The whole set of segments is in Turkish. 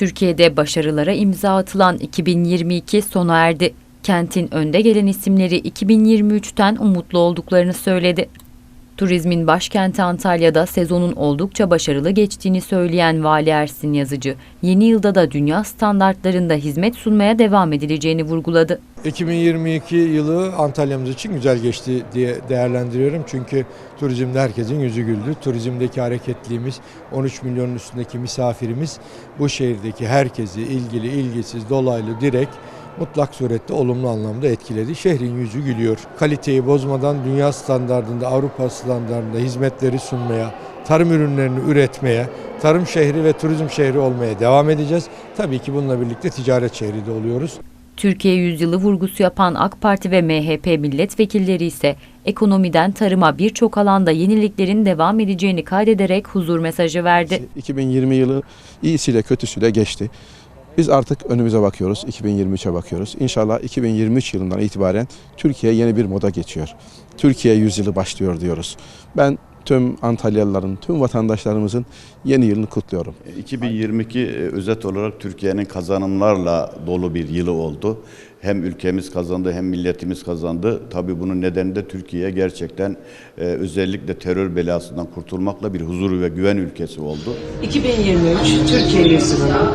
Türkiye'de başarılara imza atılan 2022 sona erdi. Kentin önde gelen isimleri 2023'ten umutlu olduklarını söyledi. Turizmin başkenti Antalya'da sezonun oldukça başarılı geçtiğini söyleyen Vali Ersin Yazıcı, yeni yılda da dünya standartlarında hizmet sunmaya devam edileceğini vurguladı. 2022 yılı Antalya'mız için güzel geçti diye değerlendiriyorum. Çünkü turizmde herkesin yüzü güldü. Turizmdeki hareketliğimiz, 13 milyonun üstündeki misafirimiz bu şehirdeki herkesi ilgili, ilgisiz, dolaylı, direkt mutlak surette olumlu anlamda etkiledi. Şehrin yüzü gülüyor. Kaliteyi bozmadan dünya standartında, Avrupa standartında hizmetleri sunmaya, tarım ürünlerini üretmeye, tarım şehri ve turizm şehri olmaya devam edeceğiz. Tabii ki bununla birlikte ticaret şehri de oluyoruz. Türkiye yüzyılı vurgusu yapan AK Parti ve MHP milletvekilleri ise ekonomiden tarıma birçok alanda yeniliklerin devam edeceğini kaydederek huzur mesajı verdi. 2020 yılı iyisiyle kötüsüyle geçti. Biz artık önümüze bakıyoruz, 2023'e bakıyoruz. İnşallah 2023 yılından itibaren Türkiye yeni bir moda geçiyor. Türkiye yüzyılı başlıyor diyoruz. Ben tüm Antalyalıların, tüm vatandaşlarımızın yeni yılını kutluyorum. 2022 e, özet olarak Türkiye'nin kazanımlarla dolu bir yılı oldu. Hem ülkemiz kazandı hem milletimiz kazandı. Tabii bunun nedeni de Türkiye gerçekten e, özellikle terör belasından kurtulmakla bir huzur ve güven ülkesi oldu. 2023 Türkiye yüzyılına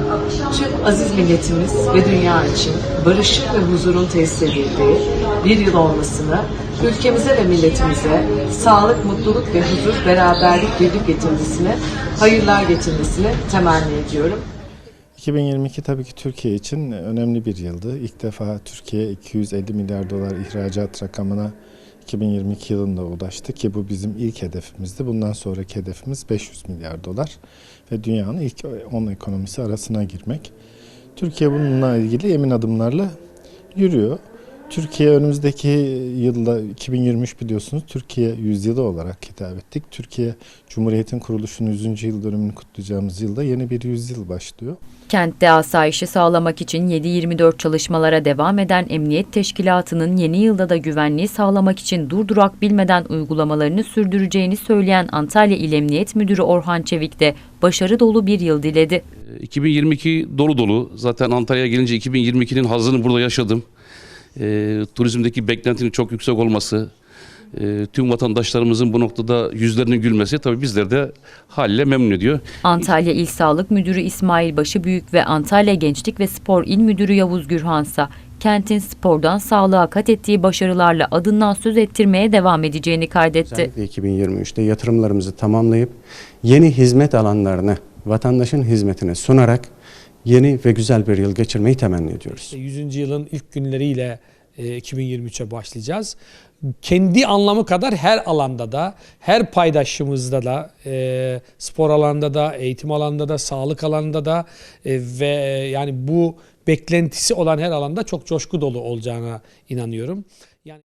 tüm aziz milletimiz ve dünya için barışın ve huzurun tesis edildiği bir yıl olmasını ülkemize ve milletimize sağlık, mutluluk ve huzur, beraberlik, birlik getirmesini, hayırlar getirmesini temenni ediyorum. 2022 tabii ki Türkiye için önemli bir yıldı. İlk defa Türkiye 250 milyar dolar ihracat rakamına 2022 yılında ulaştı ki bu bizim ilk hedefimizdi. Bundan sonraki hedefimiz 500 milyar dolar ve dünyanın ilk 10 ekonomisi arasına girmek. Türkiye bununla ilgili emin adımlarla yürüyor. Türkiye önümüzdeki yılda 2023 biliyorsunuz Türkiye yüzyılı olarak hitap ettik. Türkiye Cumhuriyet'in kuruluşunun 100. yıl dönümünü kutlayacağımız yılda yeni bir yüzyıl başlıyor. Kentte asayişi sağlamak için 7-24 çalışmalara devam eden Emniyet Teşkilatı'nın yeni yılda da güvenliği sağlamak için durdurak bilmeden uygulamalarını sürdüreceğini söyleyen Antalya İl Emniyet Müdürü Orhan Çevik de başarı dolu bir yıl diledi. 2022 dolu dolu. Zaten Antalya'ya gelince 2022'nin hazını burada yaşadım. E, turizmdeki beklentinin çok yüksek olması, e, tüm vatandaşlarımızın bu noktada yüzlerinin gülmesi tabii bizleri de haliyle memnun ediyor. Antalya İl Sağlık Müdürü İsmail Başıbüyük ve Antalya Gençlik ve Spor İl Müdürü Yavuz Gürhansa kentin spordan sağlığa kat ettiği başarılarla adından söz ettirmeye devam edeceğini kaydetti. Özellikle 2023'te yatırımlarımızı tamamlayıp yeni hizmet alanlarını vatandaşın hizmetine sunarak yeni ve güzel bir yıl geçirmeyi temenni ediyoruz. 100. yılın ilk günleriyle e, 2023'e başlayacağız. Kendi anlamı kadar her alanda da, her paydaşımızda da, e, spor alanında da, eğitim alanında da, sağlık alanında da e, ve yani bu beklentisi olan her alanda çok coşku dolu olacağına inanıyorum. Yani